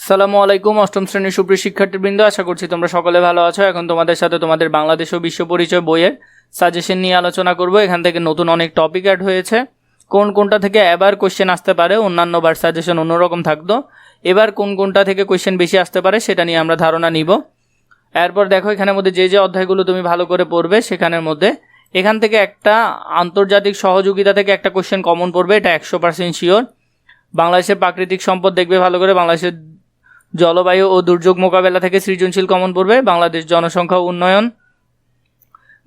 সালামু আলাইকুম, অষ্টম শ্রেণির সুপ্রিয় শিক্ষার্থীবৃন্দ, আশা করছি তোমরা সকলে ভালো আছো। এখন তোমাদের সাথে তোমাদের বাংলাদেশ ও বিশ্ব পরিচয় বইয়ের সাজেশন নিয়ে আলোচনা করব। এখান থেকে নতুন অনেক টপিক অ্যাড হয়েছে। কোন কোনটা থেকে এবার কোয়েশ্চেন আসতে পারে, অন্যান্য বার সাজেশন অন্যরকম থাকতো। এবার কোন কোনটা থেকে কোশ্চেন বেশি আসতে পারে, সেটা নিয়ে আমরা ধারণা নিব। এরপর দেখো, এখানের মধ্যে যে যে অধ্যায়গুলো তুমি ভালো করে পড়বে, সেখানের মধ্যে এখান থেকে একটা আন্তর্জাতিক সহযোগিতা থেকে একটা কোশ্চেন কমন পড়বে, এটা একশো পার্সেন্ট শিওর বাংলাদেশের প্রাকৃতিক সম্পদ দেখবে ভালো করে, বাংলাদেশের জলবায়ু ও দুর্যোগ মোকাবেলা থেকে সৃজনশীল কমন পড়বে বাংলাদেশ জনসংখ্যা উন্নয়ন।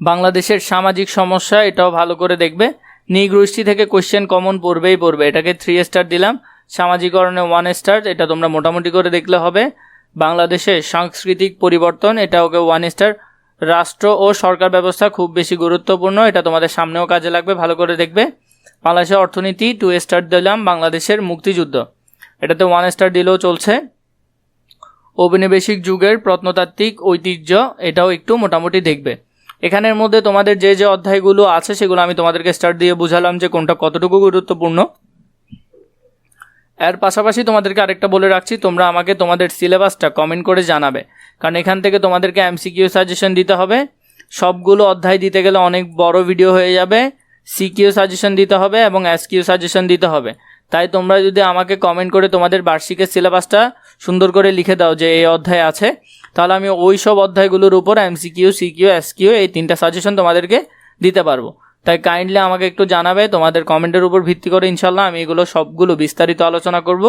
বাংলাদেশের সামাজিক সমস্যা, এটাও ভালো করে দেখবে। নিগোষ্ঠী থেকে কোশ্চেন কমন পড়বেই পড়বে। এটাকে থ্রি স্টার দিলাম। সামাজিকরণে ওয়ান স্টার এটা তোমরা মোটামুটি করে দেখলে হবে। বাংলাদেশের সাংস্কৃতিক পরিবর্তন, এটা ওকে ওয়ান স্টার রাষ্ট্র ও সরকার ব্যবস্থা খুব বেশি গুরুত্বপূর্ণ, এটা তোমাদের সামনেও কাজে লাগবে, ভালো করে দেখবে। বাংলাদেশের অর্থনীতি টু স্টার দিলাম, বাংলাদেশের মুক্তিযুদ্ধ। এটাতে ওয়ান স্টার দিলেও চলছে। ঔপনিবেশিক যুগের প্রত্নতাত্ত্বিক ঐতিহ্য, এটাও একটু মোটামুটি দেখবে। এখানের মধ্যে তোমাদের যে যে অধ্যায়গুলো আছে, সেগুলো আমি তোমাদেরকে স্টার্ট দিয়ে বুঝালাম যে কোনটা কতটুকু গুরুত্বপূর্ণ। এর পাশাপাশি তোমাদেরকে আরেকটা বলে রাখছি, তোমরা আমাকে তোমাদের সিলেবাসটা কমেন্ট করে জানাবে। কারণ এখান থেকে তোমাদেরকে এমসিকিউ সাজেশন দিতে হবে। সবগুলো অধ্যায় দিতে গেলে অনেক বড় ভিডিও হয়ে যাবে। সিকিউ সাজেশন দিতে হবে এবং এসকিউ সাজেশন দিতে হবে। তাই তোমরা যদি আমাকে কমেন্ট করে তোমাদের বার্ষিকের সিলেবাসটা সুন্দর করে লিখে দাও যে এই অধ্যায় আছে, তাহলে আমি ওই সব অধ্যায়গুলোর উপর এমসিকিউ সিকিউ এসকিউ এই তিনটা সাজেশন তোমাদেরকে দিতে পারব। তাই কাইন্ডলি আমাকে একটু জানাবে, তোমাদের কমেন্টের উপর ভিত্তি করে ইনশাল্লাহ আমি এগুলো সবগুলো বিস্তারিত আলোচনা করব।